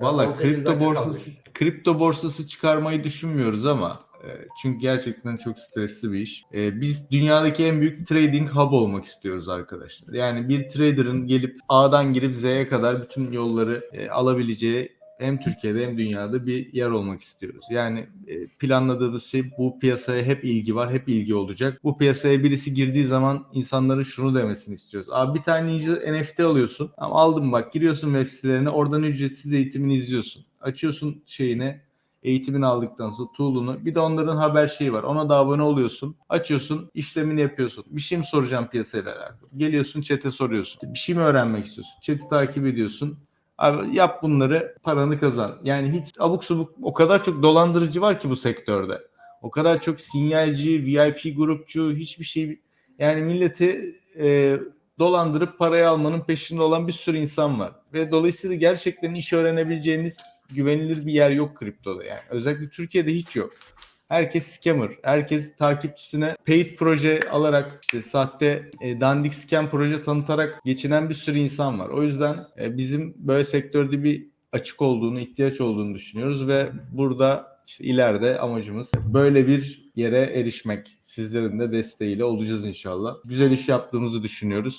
Valla 18 kripto borsası kalmış. kripto borsası çıkarmayı düşünmüyoruz ama e, çünkü gerçekten çok stresli bir iş. E, Biz dünyadaki en büyük trading hub olmak istiyoruz arkadaşlar. Yani bir trader'ın gelip A'dan girip Z'ye kadar bütün yolları e, alabileceği hem Türkiye'de hem dünyada bir yer olmak istiyoruz. Yani e, planladığımız şey bu piyasaya hep ilgi var, hep ilgi olacak. Bu piyasaya birisi girdiği zaman insanların şunu demesini istiyoruz. Abi bir tane NFT alıyorsun. Ama aldım bak giriyorsun web sitelerine oradan ücretsiz eğitimini izliyorsun. Açıyorsun şeyine eğitimini aldıktan sonra tool'unu bir de onların haber şeyi var. Ona da abone oluyorsun. Açıyorsun, işlemini yapıyorsun. Bir şey mi soracağım piyasayla alakalı? Geliyorsun chat'e soruyorsun. Bir şey mi öğrenmek istiyorsun? Chat'i takip ediyorsun. Abi yap bunları paranı kazan. Yani hiç abuk subuk o kadar çok dolandırıcı var ki bu sektörde. O kadar çok sinyalci, VIP grupçu hiçbir şey yani milleti e, dolandırıp parayı almanın peşinde olan bir sürü insan var. Ve dolayısıyla gerçekten iş öğrenebileceğiniz güvenilir bir yer yok kriptoda yani. Özellikle Türkiye'de hiç yok. Herkes scammer. Herkes takipçisine paid proje alarak işte sahte e, dandik scam proje tanıtarak geçinen bir sürü insan var. O yüzden e, bizim böyle sektörde bir açık olduğunu, ihtiyaç olduğunu düşünüyoruz ve burada işte ileride amacımız böyle bir yere erişmek. Sizlerin de desteğiyle olacağız inşallah. Güzel iş yaptığımızı düşünüyoruz.